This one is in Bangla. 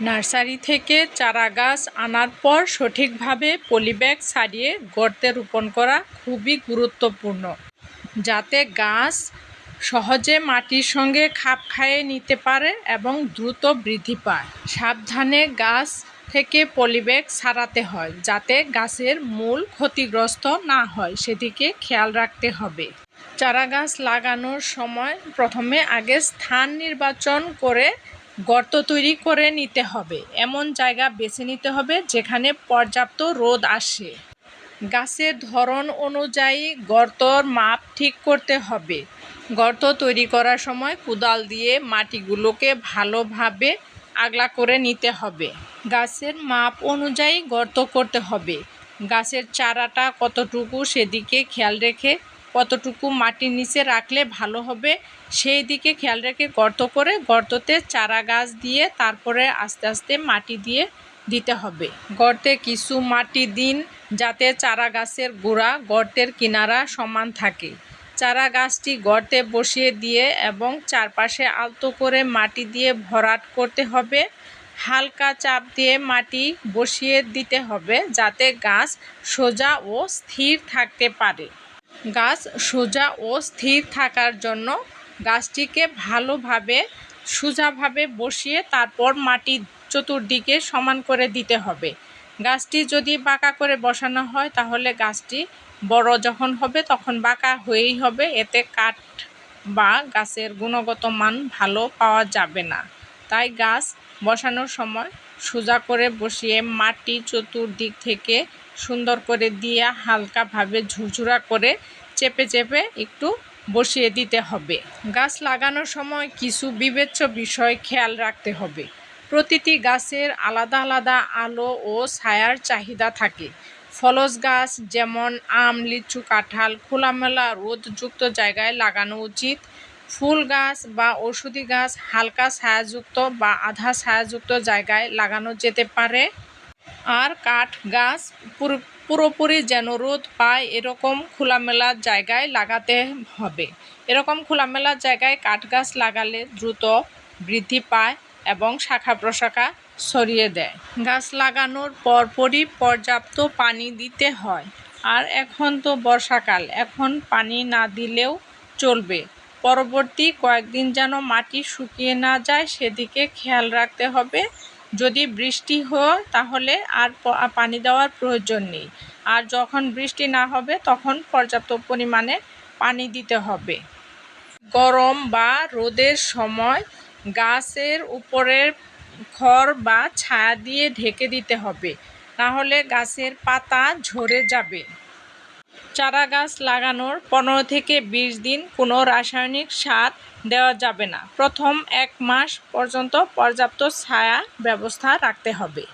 নার্সারি থেকে চারা গাছ আনার পর সঠিকভাবে পলিব্যাগ সারিয়ে গর্তে রোপণ করা খুবই গুরুত্বপূর্ণ, যাতে গাছ সহজে মাটির সঙ্গে খাপ খাইয়ে নিতে পারে এবং দ্রুত বৃদ্ধি পায়। সাবধানে গাছ থেকে পলিব্যাগ সারাতে হয়, যাতে গাছের মূল ক্ষতিগ্রস্ত না হয়, সেদিকে খেয়াল রাখতে হবে। চারা গাছ লাগানোর সময় প্রথমে আগে স্থান নির্বাচন করে গর্ত তৈরি করে নিতে হবে। এমন জায়গা বেছে নিতে হবে যেখানে পর্যাপ্ত রোদ আসে। গাছের ধরন অনুযায়ী গর্তর মাপ ঠিক করতে হবে। গর্ত তৈরি করার সময় কোদাল দিয়ে মাটিগুলোকে ভালোভাবে আগলা করে নিতে হবে। গাছের মাপ অনুযায়ী গর্ত করতে হবে। গাছের চারাটা কতটুকু সেদিকে খেয়াল রেখে কতটুকু মাটির নিচে রাখলে ভালো হবে, সেই দিকে খেয়াল রেখে গর্ত করে গর্ততে চারা গাছ দিয়ে তারপরে আস্তে আস্তে মাটি দিয়ে দিতে হবে। গর্তে কিছু মাটি দিন যাতে চারা গাছের গোড়া গর্তের কিনারা সমান থাকে। চারা গাছটি গর্তে বসিয়ে দিয়ে এবং চারপাশে আলতো করে মাটি দিয়ে ভরাট করতে হবে। হালকা চাপ দিয়ে মাটি বসিয়ে দিতে হবে যাতে গাছ সোজা ও স্থির থাকতে পারে। গাছ সোজা ও স্থির থাকার জন্য গাছটিকে ভালোভাবে, সোজাভাবে বসিয়ে তারপর মাটি চতুর্দিকে সমান করে দিতে হবে। গাছটি যদি বাঁকা করে বসানো হয়, তাহলে গাছটি বড় যখন হবে, তখন বাঁকা হয়েই হবে। এতে কাঠ বা গাছের গুণগত মান ভালো পাওয়া যাবে না। তাই গাছ বসানোর সময় সোজা করে বসিয়ে মাটি চতুর্দিক থেকে সুন্দর করে দিয়ে হালকাভাবে ঝুরঝুরা করে চেপে চেপে একটু বসিয়ে দিতে হবে। গাছ লাগানোর সময় কিছু বিবেচ্য বিষয় খেয়াল রাখতে হবে। প্রতিটি গাছের আলাদা আলাদা আলো ও ছায়ার চাহিদা থাকে। ফলস গাছ যেমন আম, লিচু, কাঁঠাল, খোলামেলা রোদযুক্ত জায়গায় লাগানো উচিত। ফুল গাছ বা ওষুধি গাছ হালকা ছায়াযুক্ত বা আধা ছায়াযুক্ত জায়গায় লাগানো যেতে পারে। আর কাঠ গাছ পুরো পুরোপুরি যেন রোদ পায়, এরকম খোলামেলা জায়গায় লাগাতে হবে। এরকম খোলামেলা জায়গায় কাঠ গাছ লাগালে দ্রুত বৃদ্ধি পায় এবং শাখা প্রশাখা ছড়িয়ে দেয়। গাছ লাগানোর পরপরই পর্যাপ্ত পানি দিতে হয়। আর এখন তো বর্ষাকাল, এখন পানি না দিলেও চলবে। পরবর্তী কয়েকদিন যেন মাটি শুকিয়ে না যায়, সেদিকে খেয়াল রাখতে হবে। যদি বৃষ্টি হয় তাহলে আর পানি দেওয়ার প্রয়োজন নেই। আর যখন বৃষ্টি না হবে, তখন পর্যাপ্ত পরিমাণে পানি দিতে হবে। গরম বা রোদের সময় গাছের উপরের খড় বা ছায়া দিয়ে ঢেকে দিতে হবে। নাহলে গাছের পাতা ঝরে যাবে। চারা গাছ লাগানোর পনেরো থেকে বিশ দিন কোনো রাসায়নিক সার দেওয়া যাবে না। প্রথম এক মাস পর্যন্ত পর্যাপ্ত ছায়া ব্যবস্থা রাখতে হবে।